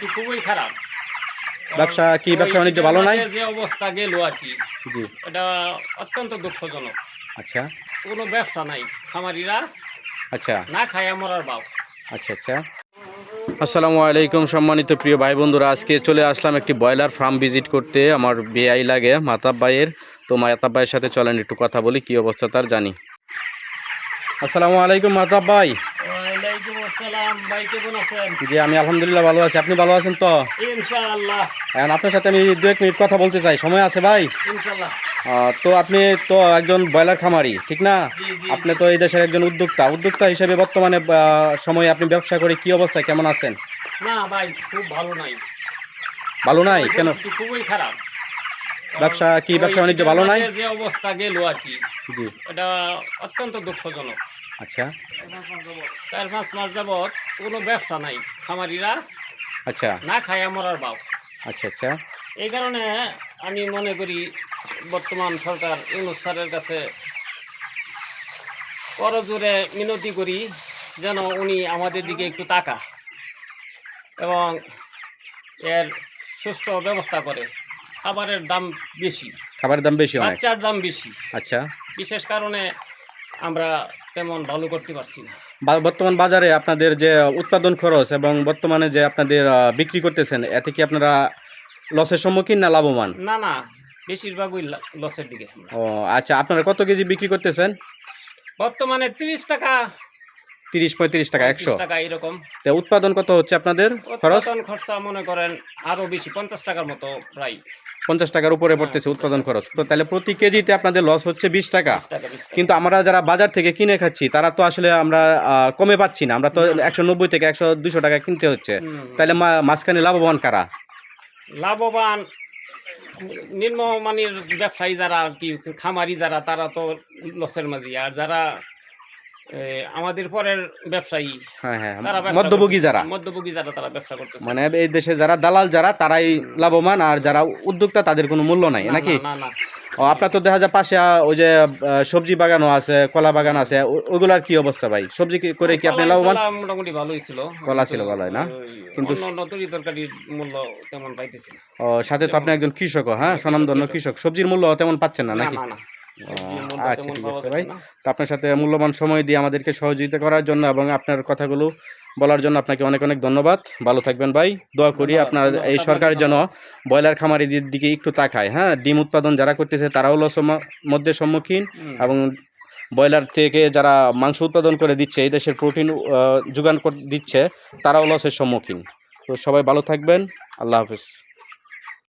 পরিস্থিতি খুবই খারাপ ব্যবসা কি ব্যবসা বাণিজ্য ভালো নাই? যে অবস্থা গেল আর কি জি। এটা অত্যন্ত দুঃখজনক। আচ্ছা। কোনো ব্যবসা নাই খামারিরা আচ্ছা। না খায় মরার বাপ। আচ্ছা আচ্ছা। আসসালামু আলাইকুম সম্মানিত প্রিয় ভাই বন্ধুরা আজকে চলে আসলাম একটি ব্রয়লার ফার্ম ভিজিট করতে। আমার বেআই লাগে মাতাব ভাইয়ের। তো মাতাব ভাইয়ের সাথে চলেন একটু কথা বলি কি অবস্থা তার জানি। আসসালামু আলাইকুম মাতাব ভাই ওয়ালাইকুম আসসালাম ভাই কেমন আছেন জি আমি আলহামদুলিল্লাহ ভালো আছি। আপনি ভালো আছেন তো? এখন আপনার সাথে আমি দু এক মিনিট কথা বলতে চাই। সময় আছে ভাই? তো আপনি তো একজন ব্রয়লার খামারি ঠিক না? আপনি তো এই দেশের একজন উদ্যোক্তা। উদ্যোক্তা হিসেবে বর্তমানে সময়ে আপনি ব্যবসা করে কি অবস্থায় কেমন আছেন? না ভাই খুব ভালো নাই। ভালো নাই? কেন? খুবই খারাপ। ব্যবসা কি ব্যবসা বাণিজ্য ভালো নাই? যে- অবস্থা গেল আর কি। জি। এটা অত্যন্ত দুঃখজনক। আচ্ছা। চার পাঁচ মাস যাবৎ কোনো ব্যবসা নাই। খামারিরা আচ্ছা। না খায় মরার বাপ। আচ্ছা আচ্ছা। এই কারণে আমি মনে করি বর্তমান সরকার ইউনুস স্যারের কাছে করজোরে মিনতি করি যেন উনি আমাদের দিকে একটু তাকা এবং এর সুস্থ ব্যবস্থা করে। খাবারের দাম বেশি। খাবারের দাম বেশি অনেক। বাচ্চার দাম বেশি। আচ্ছা। বিশেষ কারণে আমরা তেমন ভালো করতে পারছি না। বা- বর্তমান বাজারে আপনাদের যে উৎপাদন খরচ এবং বর্তমানে যে আপনাদের বিক্রি করতেছেন এতে কি আপনারা লসের সম্মুখীন না লাভবান? না না বেশিরভাগই লসের দিকে ও আচ্ছা আপনারা কত কেজি বিক্রি করতেছেন? বর্তমানে তিরিশ টাকা। তিরিশ পঁয়ত্রিশ টাকা একশো? টাকা এরকম। তো উৎপাদন কত হচ্ছে আপনাদের খরচ? খরচা মনে করেন আরও বেশি পঞ্চাশ টাকার মতো প্রায়। পঞ্চাশ টাকার উপরে পড়তেছে উৎপাদন খরচ। তো তাহলে প্রতি কেজিতে আপনাদের লস হচ্ছে বিশ টাকা। 20 টাকা 20 টাকা। কিন্তু আমরা যারা বাজার থেকে কিনে খাচ্ছি তারা তো আসলে আমরা কমে পাচ্ছি না। আমরা তো একশো নব্বই থেকে একশো দুশো টাকা কিনতে হচ্ছে। তাহলে মাঝখানে লাভবান কারা? লাভবান নিম্নমানের ব্যবসায়ী যারা আর কি খামারি যারা তারা তো লসের মাঝে। আর যারা আমাদের পরের ব্যবসায়ী। হ্যাঁ হ্যাঁ মধ্যভোগী যারা। মধ্যভোগী যারা তারা ব্যবসা করতেছে। মানে এই দেশে যারা দালাল যারা তারাই লাভবান আর যারা উদ্যোক্তা তাদের কোনো মূল্য নাই নাকি? না না না। ও আপনার তো দেখা যায় পাশে ওই যে সবজি বাগানও আছে কলা বাগান আছে ও- ওইগুলার কি অবস্থা ভাই? সবজি কি- করে কি আপনি লাভবান? মোটামুটি ভালোই ছিল। কলা ছিল ভালোই না? কিন্তু- তরকারির মূল্য তেমন পাইতেছি ও সাথে তো আপনি একজন কৃষকও হ্যাঁ? স্বনামধন্য কৃষক। সবজির মূল্য তেমন পাচ্ছেন না না নাকি? আচ্ছা ঠিক আছে ভাই। তো আপনার সাথে মূল্যবান সময় দিয়ে আমাদেরকে সহযোগিতা করার জন্য এবং আপনার কথাগুলো বলার জন্য আপনাকে অনেক অনেক ধন্যবাদ। ভালো থাকবেন ভাই। দোয়া করি আপনার এই আপনাকে সরকার যেন ব্রয়লার খামারিদের দিকে একটু তাকায়। হ্যাঁ ডিম উৎপাদন যারা করতেছে তারাও লস মধ্যে সম্মুখীন এবং ব্রয়লার থেকে যারা মাংস উৎপাদন করে দিচ্ছে এই দেশের প্রোটিন যোগান দিচ্ছে তারাও লসের সম্মুখীন। তো সবাই ভালো থাকবেন। আল্লাহ হাফিজ।